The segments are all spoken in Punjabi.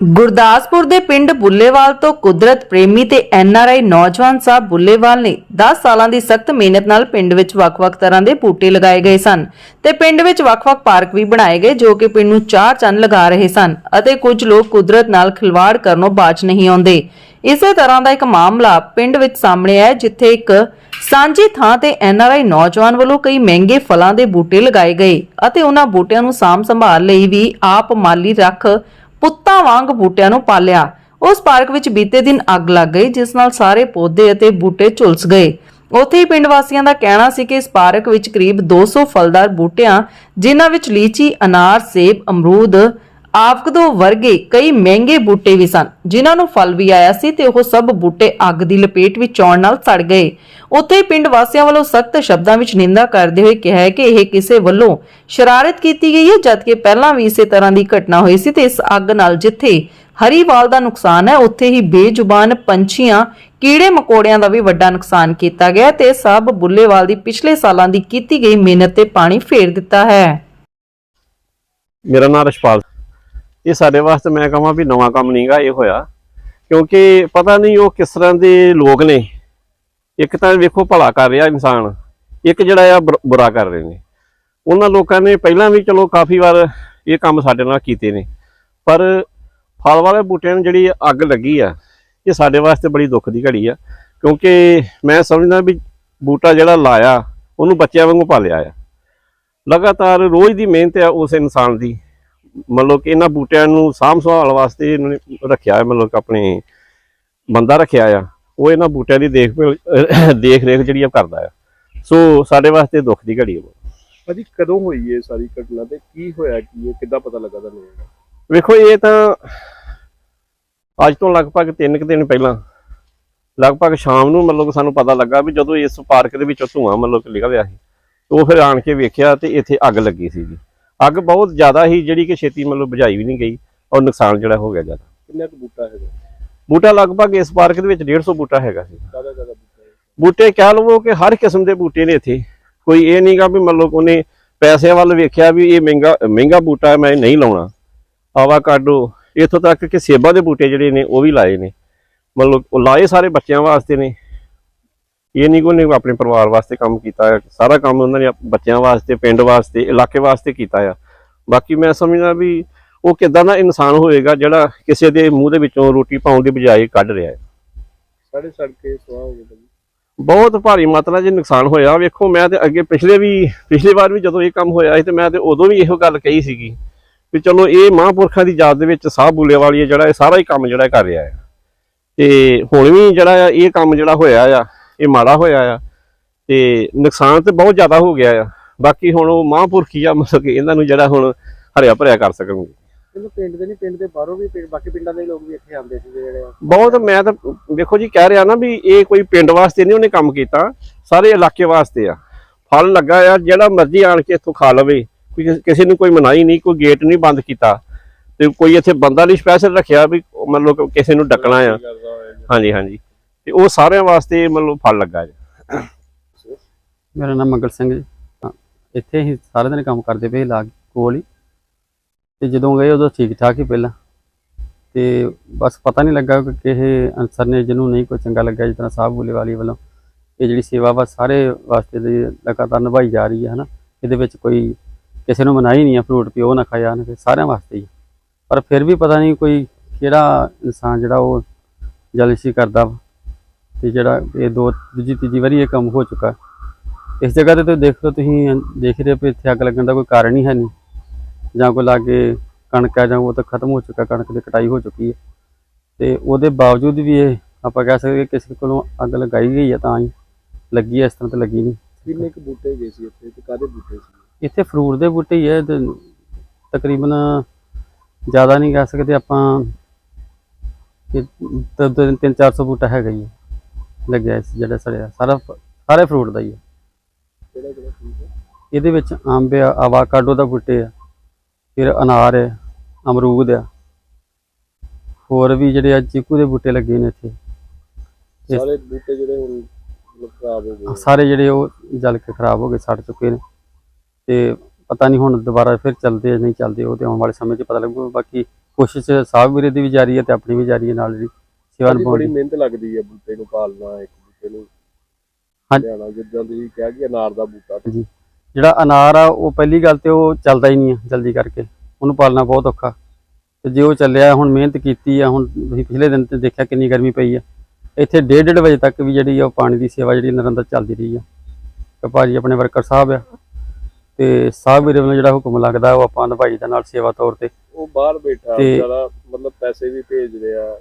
ਗੁਰਦਾਸਪੁਰ ਦੇ ਪਿੰਡ ਬੁੱਲੇਵਾਲ ਤੋਂ ਕੁਦਰਤ ਪ੍ਰੇਮੀ ਤੇ ਐਨਆਰਆਈ ਨੌਜਵਾਨ ਸਾਹਿਬ ਬੁੱਲੇਵਾਲ ਨੇ 10 ਸਾਲਾਂ ਦੀ ਸਖਤ ਮਿਹਨਤ ਨਾਲ ਪਿੰਡ ਵਿੱਚ ਵੱਖ-ਵੱਖ ਤਰ੍ਹਾਂ ਦੇ ਬੂਟੇ ਲਗਾਏ ਗਏ ਸਨ ਤੇ ਪਿੰਡ ਵਿੱਚ ਵੱਖ-ਵੱਖ ਪਾਰਕ ਵੀ ਬਣਾਏ ਗਏ ਜੋ ਕਿ ਪਿੰਡ ਨੂੰ ਚਾਰ ਚੰਨ ਲਗਾ ਰਹੇ ਸਨ ਅਤੇ ਕੁਝ ਲੋਕ ਕੁਦਰਤ ਨਾਲ ਖਿਲਵਾੜ ਕਰਨੋਂ ਬਾਜ ਨਹੀਂ ਆਉਂਦੇ। ਇਸੇ ਤਰ੍ਹਾਂ ਦਾ ਇੱਕ ਮਾਮਲਾ ਪਿੰਡ ਵਿੱਚ ਸਾਹਮਣੇ ਆਇਆ ਜਿੱਥੇ ਇੱਕ ਸਾਂਝੀ ਥਾਂ ਤੇ ਐਨਆਰਆਈ ਨੌਜਵਾਨ ਵੱਲੋਂ ਕਈ ਮਹਿੰਗੇ ਫਲਾਂ ਦੇ ਬੂਟੇ ਲਗਾਏ ਗਏ ਅਤੇ ਉਹਨਾਂ ਬੂਟਿਆਂ ਨੂੰ ਸਾਂਭ ਸੰਭਾਲ ਲਈ ਵੀ ਆਪ ਮਾਲੀ ਰੱਖ ਪੁੱਤਾਂ ਵਾਂਗ ਬੂਟਿਆਂ ਨੂੰ ਪਾਲਿਆ। ਉਸ ਪਾਰਕ ਵਿੱਚ ਬੀਤੇ ਦਿਨ ਅੱਗ ਲੱਗ ਗਈ, ਜਿਸ ਨਾਲ ਸਾਰੇ ਪੌਦੇ ਅਤੇ ਬੂਟੇ ਝੁਲਸ ਗਏ। ਉੱਥੇ ਹੀ ਪਿੰਡ ਵਾਸੀਆਂ ਦਾ ਕਹਿਣਾ ਸੀ ਕਿ ਇਸ ਪਾਰਕ ਵਿੱਚ ਕਰੀਬ 200 ਫਲਦਾਰ ਬੂਟਿਆਂ, ਜਿਨ੍ਹਾਂ ਵਿੱਚ ਲੀਚੀ, ਅਨਾਰ, ਸੇਬ, ਅਮਰੂਦ ਆਵਕਦੋ ਵਰਗੇ ਕਈ ਮਹਿੰਗੇ ਬੂਟੇ ਵੀ ਸਨ। ਜਿਨ੍ਹਾਂ ਨੂੰ ਫਲ ਵੀ ਆਇਆ ਸੀ ਤੇ ਉਹ ਸਭ ਬੂਟੇ ਅੱਗ ਦੀ ਲਪੇਟ ਵਿੱਚ ਆਉਣ ਨਾਲ ਸੜ ਗਏ। ਉੱਥੇ ਪਿੰਡ ਵਾਸੀਆਂ ਵੱਲੋਂ ਸਖਤ ਸ਼ਬਦਾਂ ਵਿੱਚ ਨਿੰਦਾ ਕਰਦੇ ਹੋਏ ਕਿਹਾ ਹੈ ਕਿ ਇਹ ਕਿਸੇ ਵੱਲੋਂ ਸ਼ਰਾਰਤ ਕੀਤੀ ਗਈ ਹੈ, ਜਦਕਿ ਪਹਿਲਾਂ ਵੀ ਇਸੇ ਤਰ੍ਹਾਂ ਦੀ ਘਟਨਾ ਹੋਈ ਸੀ ਤੇ ਇਸ ਅੱਗ ਨਾਲ ਜਿੱਥੇ ਹਰੀਵਾਲ ਦਾ ਨੁਕਸਾਨ ਹੈ, ਉੱਥੇ ਹੀ ਬੇਜ਼ੁਬਾਨ ਪੰਛੀਆਂ ਕੀੜੇ ਮਕੋੜਿਆਂ ਦਾ ਵੀ ਵੱਡਾ ਨੁਕਸਾਨ ਕੀਤਾ ਗਿਆ ਤੇ ਸਭ ਬੁੱਲੇਵਾਲ ਦੀ ਪਿਛਲੇ ਸਾਲਾਂ ਦੀ ਕੀਤੀ ਗਈ ਮਿਹਨਤ ਤੇ ਪਾਣੀ ਫੇਰ ਦਿੱਤਾ ਹੈ। ਮੇਰਾ ਨਾਮ ਰਸ਼ਪਾਲ ਇਹ ਸਾਡੇ ਵਾਸਤੇ ਮੈਂ ਕਹਾਂ ਵੀ ਨਵਾਂ ਕੰਮ ਨਹੀਂਗਾ ਇਹ ਹੋਇਆ। ਕਿਉਂਕਿ ਪਤਾ ਨਹੀਂ ਉਹ ਕਿਸ ਤਰ੍ਹਾਂ ਦੇ ਲੋਕ ਨੇ। ਇੱਕ ਤਾਂ ਵੇਖੋ ਭਲਾ ਕਰ ਰਿਹਾ ਇਨਸਾਨ। ਇੱਕ ਜਿਹੜਾ ਆ ਬੁਰ- ਬੁਰਾ ਕਰ ਰਹੇ ਨੇ। ਉਹਨਾਂ ਲੋਕਾਂ ਨੇ ਪਹਿਲਾਂ ਵੀ ਚਲੋ ਕਾਫੀ ਵਾਰ ਇਹ ਕੰਮ ਸਾਡੇ ਨਾਲ ਕੀਤੇ ਨੇ। ਪਰ ਫਲ ਵਾਲੇ ਬੂਟਿਆਂ ਨੂੰ ਜਿਹੜੀ ਅੱਗ ਲੱਗੀ ਆ, ਇਹ ਸਾਡੇ ਵਾਸਤੇ ਬੜੀ ਦੁੱਖ ਦੀ ਘੜੀ ਆ। ਕਿਉਂਕਿ ਮੈਂ ਸਮਝਦਾ ਵੀ ਬੂਟਾ ਜਿਹੜਾ ਲਾਇਆ, ਉਹਨੂੰ ਬੱਚਿਆਂ ਵਾਂਗੂ ਪਾਲਿਆ ਆ। ਲਗਾਤਾਰ ਰੋਜ਼ ਦੀ ਮਿਹਨਤ ਆ ਉਸ ਇਨਸਾਨ ਦੀ। ਮਤਲਬ ਕਿ ਇਹਨਾਂ ਬੂਟਿਆਂ ਨੂੰ ਸਾਂਭ ਸੰਭਾਲ ਵਾਸਤੇ ਇਹਨਾਂ ਨੇ ਰੱਖਿਆ ਹੈ ਮਤਲਬ ਕਿ ਆਪਣੇ ਬੰਦਾ ਰੱਖਿਆ ਆ। ਉਹ ਇਹਨਾਂ ਬੂਟਿਆਂ ਦੀ ਦੇਖ ਦੇਖ ਰੇਖ ਜਿਹੜੀ ਆ ਕਰਦਾ ਆ। ਸੋ ਸਾਡੇ ਵਾਸਤੇ ਦੁੱਖ ਦੀ ਘੜੀ ਹੈ ਭਾਜੀ ਕਦੋਂ ਹੋਈ ਇਹ ਸਾਰੀ ਘਟਨਾ ਤੇ ਕੀ ਹੋਇਆ ਕੀ ਇਹ ਕਿੱਦਾਂ ਪਤਾ ਲੱਗਾ ਤੁਹਾਨੂੰ? ਵੇਖੋ ਇਹ ਤਾਂ ਅੱਜ ਤੋਂ ਲਗਭਗ 3 ਕੁ ਦਿਨ ਪਹਿਲਾਂ ਲਗਭਗ ਸ਼ਾਮ ਨੂੰ ਮਤਲਬ ਸਾਨੂੰ ਪਤਾ ਲੱਗਾ ਵੀ ਜਦੋਂ ਇਸ ਪਾਰਕ ਦੇ ਵਿੱਚੋਂ ਧੂਆਂ ਮਤਲਬ ਕਿ ਨਿਕਲਿਆ ਸੀ ਉਹ ਫਿਰ ਆਣ ਕੇ ਵੇਖਿਆ ਤੇ ਇੱਥੇ ਅੱਗ ਲੱਗੀ ਸੀ ਜੀ ਅੱਗ ਬਹੁਤ ਜ਼ਿਆਦਾ ਸੀ ਜਿਹੜੀ ਕਿ ਛੇਤੀ ਮਤਲਬ ਬੁਝਾਈ ਵੀ ਨਹੀਂ ਗਈ ਔਰ ਨੁਕਸਾਨ ਜਿਹੜਾ ਹੋ ਗਿਆ ਜ਼ਿਆਦਾ। ਕਿੰਨਾ ਕੁ ਬੂਟਾ ਹੈਗਾ? ਬੂਟਾ ਲਗਭਗ ਇਸ ਪਾਰਕ ਦੇ ਵਿੱਚ 150 ਬੂਟਾ ਹੈਗਾ ਸੀ। ਬੂਟਾ ਹੈ। ਕਹਿ ਲਵੋ ਕਿ ਹਰ ਕਿਸਮ ਦੇ ਬੂਟੇ ਨੇ ਇੱਥੇ। ਕੋਈ ਇਹ ਨਹੀਂਗਾ ਵੀ ਮਤਲਬ ਉਹਨੇ ਪੈਸਿਆਂ ਵੱਲ ਵੇਖਿਆ ਵੀ ਇਹ ਮਹਿੰਗਾ ਮਹਿੰਗਾ ਬੂਟਾ ਹੈ, ਮੈਂ ਨਹੀਂ ਲਾਉਣਾ। ਆਵਾਕਾਡੋ ਇੱਥੋਂ ਤੱਕ ਕਿ ਸੇਬਾਂ ਦੇ ਬੂਟੇ ਜਿਹੜੇ ਨੇ ਉਹ ਵੀ ਲਾਏ ਨੇ। ਮਤਲਬ ਉਹ ਲਾਏ ਸਾਰੇ ਬੱਚਿਆਂ ਵਾਸਤੇ ਨੇ। ਇਹ ਨਹੀਂ ਕਿ ਉਹਨੇ ਆਪਣੇ ਪਰਿਵਾਰ ਵਾਸਤੇ ਕੰਮ ਕੀਤਾ ਹੈ ਸਾਰਾ ਕੰਮ ਉਹਨਾਂ ਨੇ ਬੱਚਿਆਂ ਵਾਸਤੇ ਪਿੰਡ ਵਾਸਤੇ ਇਲਾਕੇ ਵਾਸਤੇ ਕੀਤਾ ਆ। ਬਾਕੀ ਮੈਂ ਸਮਝਦਾ ਵੀ ਉਹ ਕਿਦਾਂ ਦਾ ਇਨਸਾਨ ਹੋਏਗਾ ਜਿਹੜਾ ਕਿਸੇ ਦੇ ਮੂੰਹ ਦੇ ਵਿੱਚੋਂ ਰੋਟੀ ਪਾਉਣ ਦੀ ਬਜਾਏ ਕੱਢ ਰਿਹਾ ਹੈ। ਸਾਡੇ ਸੜਕੇ ਸਵਾਹ ਹੋ ਗਏ ਬਹੁਤ ਭਾਰੀ ਮਾਤਰਾ 'ਚ ਨੁਕਸਾਨ ਹੋਇਆ। ਵੇਖੋ ਮੈਂ ਤੇ ਅੱਗੇ ਪਿਛਲੇ ਵੀ ਪਿਛਲੀ ਵਾਰ ਵੀ ਜਦੋਂ ਇਹ ਕੰਮ ਹੋਇਆ ਸੀ ਤੇ ਮੈਂ ਤੇ ਉਦੋਂ ਵੀ ਇਹੋ ਗੱਲ ਕਹੀ ਸੀਗੀ ਵੀ ਚਲੋ ਇਹ ਮਹਾਂਪੁਰਖਾਂ ਦੀ ਯਾਦ ਦੇ ਵਿੱਚ ਸਾਹ ਬੁੱਲੇ ਵਾਲੀ ਜਿਹੜਾ ਇਹ ਸਾਰਾ ਹੀ ਕੰਮ ਜਿਹੜਾ ਕਰ ਰਿਹਾ ਹੈ। ਤੇ ਹੁਣ ਵੀ ਜਿਹੜਾ ਇਹ ਕੰਮ ਜਿਹੜਾ ਹੋਇਆ ਆ ਇਹ ਮਾੜਾ ਹੋਇਆ ਆ ਤੇ ਨੁਕਸਾਨ ਤੇ ਬਹੁਤ ਜ਼ਿਆਦਾ ਹੋ ਗਿਆ ਆ। ਬਾਕੀ ਹੁਣ ਉਹ ਮਹਾਂਪੁਰਖ ਆ ਮਤਲਬ ਕਿ ਇਹਨਾਂ ਨੂੰ ਜਿਹੜਾ ਹੁਣ ਹਰਿਆ ਭਰਿਆ ਕਰ ਸਕਣਗੇ। ਇਹਨੂੰ ਪਿੰਡ ਦੇ ਨਹੀਂ ਪਿੰਡ ਦੇ ਬਾਹਰੋਂ ਵੀ ਪਿੰਡ- ਬਾਕੀ ਪਿੰਡਾਂ ਦੇ ਲੋਕ ਵੀ ਇੱਥੇ ਆਉਂਦੇ ਸੀ ਜਿਹੜੇ। ਬਹੁਤ ਮੈਂ ਤਾਂ ਵੇਖੋ ਜੀ ਕਹਿ ਰਿਹਾ ਨਾ ਵੀ ਇਹ ਕੋਈ ਪਿੰਡ ਵਾਸਤੇ ਨਹੀਂ ਉਹਨੇ ਕੰਮ ਕੀਤਾ ਸਾਰੇ ਇਲਾਕੇ ਵਾਸਤੇ ਆ। ਫਲ ਲੱਗਾ ਆ ਜਿਹੜਾ ਮਰਜ਼ੀ ਆਣ ਕੇ ਇੱਥੋਂ ਖਾ ਲਵੇ। ਕੋਈ ਕਿਸ- ਨੂੰ ਕੋਈ ਮਨਾਹੀ ਨਹੀਂ ਕੋਈ ਗੇਟ ਨਹੀਂ ਬੰਦ ਕੀਤਾ। ਤੇ ਕੋਈ ਇੱਥੇ ਬੰਦਾ ਨਹੀਂ ਸਪੈਸ਼ਲ ਰੱਖਿਆ ਵੀ ਮਤਲਬ ਕਿਸੇ ਨੂੰ ਡੱਕਣਾ ਆ। ਹਾਂਜੀ ਹਾਂਜੀ। ਤੇ ਉਹ ਸਾਰਿਆਂ ਵਾਸਤੇ ਮਤਲਬ ਫਲ ਲੱਗਾ ਜੀ। ਮੇਰਾ ਨਾਮ ਮੰਗਲ ਸਿੰਘ ਜੀ। ਇੱਥੇ ਹੀ ਸਾਰੇ ਦਿਨ ਕੰਮ ਕਰਦੇ ਪਏ ਲਾਗ ਕੋਲ ਹੀ। ਤੇ ਜਦੋਂ ਗਏ ਉਦੋਂ ਠੀਕ ਠਾਕ ਹੀ ਪਹਿਲਾਂ। ਤੇ ਬਸ ਪਤਾ ਨਹੀਂ ਲੱਗਾ ਕਿ ਕਿਸੇ ਅਨਸਰ ਨੇ ਜਿਹਨੂੰ ਨਹੀਂ ਕੋਈ ਚੰਗਾ ਲੱਗਾ ਜਿਸ ਤਰ੍ਹਾਂ ਸਾਹਿਬ ਬੁੱਲੇ ਵਾਲੀ। ਵੱਲੋਂ ਇਹ ਜਿਹੜੀ ਸੇਵਾ ਵਾ ਸਾਰੇ ਵਾਸਤੇ ਦੀ ਲਗਾਤਾਰ ਨਿਭਾਈ ਜਾ ਰਹੀ ਹੈ, ਹਨਾ। ਇਹਦੇ ਵਿੱਚ ਕੋਈ ਕਿਸੇ ਨੂੰ ਮਨਾਹੀ ਨਹੀਂ ਆ ਫਰੂਟ ਪਿਓ ਨਾ ਖਾਇਆ ਨਾ ਸਾਰਿਆਂ ਵਾਸਤੇ ਹੀ ਪਰ ਫਿਰ ਵੀ ਪਤਾ ਨਹੀਂ ਕੋਈ ਕਿਹੜਾ ਇਨਸਾਨ ਜਿਹੜਾ ਉਹ ਜਲਸੀ ਕਰਦਾ ਵਾ। ਤੇ ਜਿਹੜਾ ਇਹ ਦੋ ਦੂਜੀ ਤੀਜੀ ਵਾਰੀ ਇਹ ਕੰਮ ਹੋ ਚੁੱਕਾ। ਇਸ ਜਗ੍ਹਾ ਤੇ ਤੁਸੀਂ ਦੇਖ ਲਓ ਤੁਸੀਂ ਦੇਖ ਰਹੇ ਹੋ ਇੱਥੇ ਅੱਗ ਲੱਗਣ ਦਾ ਕੋਈ ਕਾਰਨ ਹੀ ਹੈ ਨਹੀਂ। ਜਾਂ ਕੋਈ ਲਾਗੇ ਕਣਕ ਹੈ ਜਾਂ ਉਹ ਤਾਂ ਖਤਮ ਹੋ ਚੁੱਕਾ ਕਣਕ ਦੀ ਕਟਾਈ ਹੋ ਚੁੱਕੀ ਹੈ। ਤੇ ਉਹਦੇ ਬਾਵਜੂਦ ਵੀ ਇਹ ਆਪਾਂ ਕਹਿ ਸਕਦੇ ਕਿ ਕਿਸੇ ਕੋਲੋਂ ਅੱਗ ਲਗਾਈ ਗਈ ਹੈ ਤਾਂ ਹੀ ਲੱਗੀ ਹੈ ਇਸ ਤਰ੍ਹਾਂ ਤੇ ਲੱਗੀ ਨਹੀਂ। ਕਿੰਨੇ ਕੁ ਬੂਟੇ ਗਏ ਸੀ ਇੱਥੇ ਤੇ ਕਾਹਦੇ ਬੂਟੇ ਸੀ? ਇੱਥੇ ਫਰੂਟ ਦੇ ਬੂਟੇ ਹੀ ਹੈ ਤਕਰੀਬਨ ਜ਼ਿਆਦਾ ਨਹੀਂ ਕਹਿ ਸਕਦੇ ਆਪਾਂ ਤ- ਤਿੰਨ 400 ਬੂਟਾ ਹੈਗਾ ਹੀ ਹੈ। ਲੱਗਿਆ ਇਸ ਜਿਹੜਾ ਸੜਿਆ ਸਾਰਾ ਫ- ਸਾਰੇ ਫਰੂਟ ਦਾ ਹੀ ਹੈ ਕਿਹੜਾ ਕਿਹੜਾ ਫਰੂਟ ਹੈ ਇਹਦੇ ਵਿੱਚ ਅੰਬ ਆ ਆਵਾਕਾਡੋ ਦਾ ਬੂਟੇ ਆ ਫਿਰ ਅਨਾਰ ਹੈ ਅਮਰੂਦ ਆ। ਹੋਰ ਵੀ ਜਿਹੜੇ ਆ ਚੀਕੂ ਦੇ ਬੂਟੇ ਲੱਗੇ ਨੇ ਇੱਥੇ। ਇਸ- ਸਾਰੇ ਬੂਟੇ ਜਿਹੜੇ ਹੁਣ ਮਤਲਬ ਖਰਾਬ ਹੋ ਗਏ ਸਾਰੇ ਜਿਹੜੇ ਉਹ ਜਲ ਕੇ ਖਰਾਬ ਹੋ ਗਏ ਸੜ ਚੁੱਕੇ ਨੇ। ਤੇ ਪਤਾ ਨਹੀਂ ਹੁਣ ਦੁਬਾਰਾ ਫਿਰ ਚੱਲਦੇ ਆ ਨਹੀਂ ਚੱਲਦੇ ਉਹ ਤੇ ਆਉਣ ਵਾਲੇ ਸਮੇਂ 'ਚ ਪਤਾ ਲੱਗੂ। ਬਾਕੀ ਕੋਸ਼ਿਸ਼ ਸਾਹਿਬ ਵੀਰੇ ਦੀ ਵੀ ਜਾਰੀ ਹੈ ਤੇ ਆਪਣੀ ਵੀ ਜਾਰੀ ਹੈ ਨਾਲ ਜਿਹੜੀ ਸੇਵਾ ਭਾਜੀ, ਨਿਭਾਉਣ ਬੜੀ ਮਿਹਨਤ ਲੱਗਦੀ ਹੈ ਬੂਟੇ ਨੂੰ ਪਾਲਣਾ ਇੱਕ ਬੂਟੇ ਨੂੰ ਹਾਂ। ਲਿਆਉਣਾ ਜਿੱਦਾਂ ਤੁਸੀਂ ਕਿਹਾ ਕਿ ਅਨਾਰ ਦਾ ਬੂਟਾ। ਜਿਹੜਾ ਅਨਾਰ ਆ ਉਹ ਪਹਿਲੀ ਗੱਲ ਤੇ ਉਹ ਚੱਲਦਾ ਹੀ ਨਹੀਂ ਆ ਜਲਦੀ ਕਰਕੇ। ਉਹਨੂੰ ਪਾਲਣਾ ਬਹੁਤ ਔਖਾ। ਤੇ ਜੇ ਉਹ ਚੱਲਿਆ ਹੁਣ ਮਿਹਨਤ ਕੀਤੀ ਆ ਹੁਣ ਤੁਸੀਂ ਪਿਛਲੇ ਦਿਨ ਤੇ ਦੇਖਿਆ ਕਿੰਨੀ ਗਰਮੀ ਪਈ ਆ। ਇੱਥੇ ਡੇਢ ਡੇਢ ਵਜੇ ਤੱਕ ਵੀ ਜਿਹੜੀ ਆ ਉਹ ਪਾਣੀ ਦੀ ਸੇਵਾ ਜਿਹੜੀ ਨਿਰੰਤਰ ਚੱਲਦੀ ਰਹੀ ਆ। ਤੇ ਭਾਜੀ ਆਪਣੇ ਵਰਕਰ ਸਾਹਿਬ ਆ। ਤੇ ਸਾਹਿਬ ਵੀਰੇ ਵੱਲੋਂ ਜਿਹੜਾ ਹੁਕਮ ਲੱਗਦਾ ਉਹ ਆਪਾਂ ਨਿਭਾਈ ਦਾ ਨਾਲ ਸੇਵਾ ਤੌਰ ਤੇ। ਉਹ ਬਾਹਰ ਬੈਠਾ ਤੇ- ਵਿਚਾਰਾ ਮਤਲਬ ਪੈਸੇ ਵੀ ਭੇਜ ਰਿਹਾ।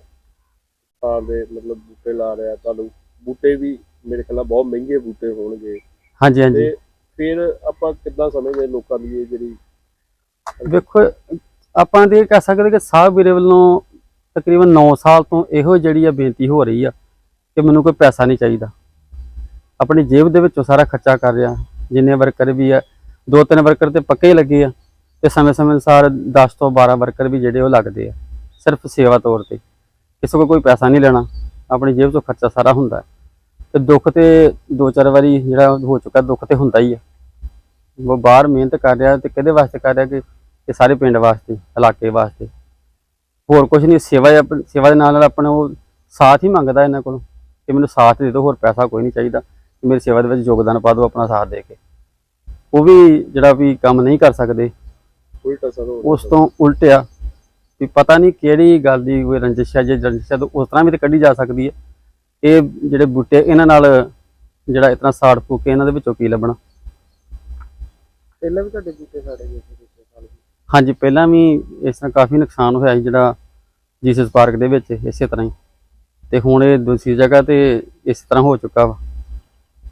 ਥਾਂ ਦੇ ਮਤਲਬ ਬੂਟੇ ਲਾ ਰਿਹਾ ਤੁਹਾਨੂੰ ਬੂਟੇ ਵੀ ਮੇਰੇ ਖਿਆਲ ਨਾਲ ਬਹੁਤ ਮਹਿੰਗੇ ਬੂਟੇ ਹੋਣਗੇ। ਹਾਂਜੀ ਹਾਂਜੀ। ਤੇ ਫਿਰ ਆਪਾਂ ਕਿੱਦਾਂ ਸਮਝਦੇ ਲੋਕਾਂ ਦੀ ਇਹ ਜਿਹੜੀ ਵੇਖੋ ਆਪਾਂ ਤੇ ਇਹ ਕਹਿ ਸਕਦੇ ਕਿ ਸਾਹਿਬ ਵੀਰੇ ਵੱਲੋਂ ਤਕਰੀਬਨ 9 ਸਾਲ ਤੋਂ ਇਹੋ ਜਿਹੜੀ ਆ ਬੇਨਤੀ ਹੋ ਰਹੀ ਆ ਕਿ ਮੈਨੂੰ ਕੋਈ ਪੈਸਾ ਨਹੀਂ ਚਾਹੀਦਾ। ਆਪਣੀ ਜੇਬ ਦੇ ਵਿੱਚੋਂ ਸਾਰਾ ਖਰਚਾ ਕਰ ਰਿਹਾ ਜਿੰਨੇ ਵਰਕਰ ਵੀ ਆ ਦੋ ਤਿੰਨ ਵਰਕਰ ਤੇ ਪੱਕੇ ਹੀ ਲੱਗੇ ਆ ਤੇ ਸਮੇਂ-ਸਮੇਂ ਅਨੁਸਾਰ 10 ਤੋਂ 12 ਵਰਕਰ ਵੀ ਜਿਹੜੇ ਉਹ ਲੱਗਦੇ ਆ ਸਿਰਫ ਸੇਵਾ ਤੌਰ ਤੇ। ਕਿਸੇ ਕੋਲ ਕੋਈ ਪੈਸਾ ਨਹੀਂ ਲੈਣਾ ਆਪਣੀ ਜੇਬ ਤੋਂ ਖਰਚਾ ਸਾਰਾ ਹੁੰਦਾ। ਤੇ ਦੁੱਖ ਤੇ ਦੋ ਚਾਰ ਵਾਰੀ ਜਿਹੜਾ ਹੋ ਚੁੱਕਾ ਦੁੱਖ ਤੇ ਹੁੰਦਾ ਹੀ ਆ। ਉਹ ਬਾਹਰ ਮਿਹਨਤ ਕਰ ਰਿਹਾ ਤੇ ਕਿਹਦੇ ਵਾਸਤੇ ਕਰ ਰਿਹਾ ਕਿ ਇਹ ਸਾਰੇ ਪਿੰਡ ਵਾਸਤੇ ਇਲਾਕੇ ਵਾਸਤੇ। ਹੋਰ ਕੁਝ ਨਹੀਂ ਸੇਵਾ ਸੇਵਾ ਦੇ ਨਾਲ ਨਾਲ ਆਪਣਾ ਉਹ ਸਾਥ ਹੀ ਮੰਗਦਾ ਇਹਨਾਂ ਕੋਲੋਂ ਕਿ ਮੈਨੂੰ ਸਾਥ ਦੇ ਦਿਓ ਹੋਰ ਪੈਸਾ ਕੋਈ ਨਹੀਂ ਚਾਹੀਦਾ। ਕਿ ਮੇਰੀ ਸੇਵਾ ਦੇ ਵਿੱਚ ਯੋਗਦਾਨ ਪਾ ਦਿਓ ਆਪਣਾ ਸਾਥ ਦੇ ਕੇ। ਉਹ ਵੀ ਜਿਹੜਾ ਵੀ ਕੰਮ ਨਹੀਂ ਕਰ ਸਕਦੇ ਉਲਟਾ ਉਸ ਤੋਂ ਉਲਟ ਆ ਵੀ ਪਤਾ ਨਹੀਂ ਕਿਹੜੀ ਗੱਲ ਦੀ ਕੋਈ ਰੰਜਿਸ਼ ਹੈ ਜੇ ਰੰਜਿਸ਼ ਹੈ ਤਾਂ ਉਸ ਤਰ੍ਹਾਂ ਵੀ ਤਾਂ ਕੱਢੀ ਜਾ ਸਕਦੀ ਹੈ। ਇਹ ਜਿਹੜੇ ਬੂਟੇ ਇਹਨਾਂ ਨਾਲ ਜਿਹੜਾ ਇਤਨਾ ਸਾੜ ਫੂਕ ਕੇ ਇਹਨਾਂ ਦੇ ਵਿੱਚੋਂ ਕੀ ਲੱਭਣਾ? ਪਹਿਲਾਂ ਵੀ ਤੁਹਾਡੇ ਬੂਟੇ ਸਾਡੇ ਗਏ ਸੀ ਪਿਛਲੇ ਸਾਲ ਵੀ। ਹਾਂਜੀ ਪਹਿਲਾਂ ਵੀ ਇਸ ਤਰ੍ਹਾਂ ਕਾਫੀ ਨੁਕਸਾਨ ਹੋਇਆ ਸੀ ਜਿਹੜਾ ਜੀਸਸ ਪਾਰਕ ਦੇ ਵਿੱਚ ਇਸੇ ਤਰ੍ਹਾਂ ਹੀ। ਤੇ ਹੁਣ ਇਹ ਦੂਸਰੀ ਜਗ੍ਹਾ ਤੇ ਇਸ ਤਰ੍ਹਾਂ ਹੋ ਚੁੱਕਾ ਵਾ।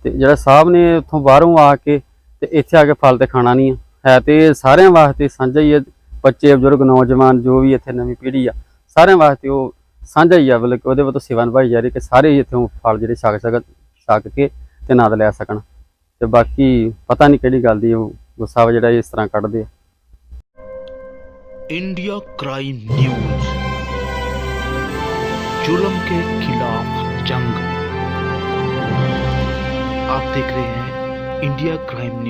ਤੇ ਜਿਹੜਾ ਸਾਹਿਬ ਨੇ ਉੱਥੋਂ ਬਾਹਰੋਂ ਆ ਕੇ ਤੇ ਇੱਥੇ ਆ ਕੇ ਫਲ ਤੇ ਖਾਣਾ ਨਹੀਂ ਹੈ ਤੇ ਸਾਰਿਆਂ ਵਾਸਤੇ ਸਾਂਝਾ ਹੀ ਹੈ। ਬੱਚੇ ਬਜ਼ੁਰਗ ਨੌਜਵਾਨ ਜੋ ਵੀ ਇੱਥੇ ਨਵੀਂ ਪੀੜ੍ਹੀ ਆ ਸਾਰਿਆਂ ਵਾਸਤੇ ਉਹ ਸਾਂਝਾ ਹੀ ਆ ਮਤਲਬ ਕਿ ਉਹਦੇ ਵੱਲੋਂ ਸੇਵਾ ਨਿਭਾਈ ਜਾ ਰਹੀ ਕਿ ਸਾਰੇ ਹੀ ਇੱਥੋਂ ਫਲ ਜਿਹੜੇ ਛਕ ਸਕਣ ਛਕ ਕੇ ਤੇ ਆਨੰਦ ਲੈ ਸਕਣ ਤੇ ਬਾਕੀ ਪਤਾ ਨਹੀਂ ਕਿਹੜੀ ਗੱਲ ਦੀ ਉਹ ਗੁੱਸਾ ਵਾ ਜਿਹੜਾ ਇਸ ਤਰ੍ਹਾਂ ਕੱਢਦੇ ਆ इंडिया क्राइम न्यूज जुल्म के खिलाफ जंग आप देख रहे हैं इंडिया क्राइम न्यूज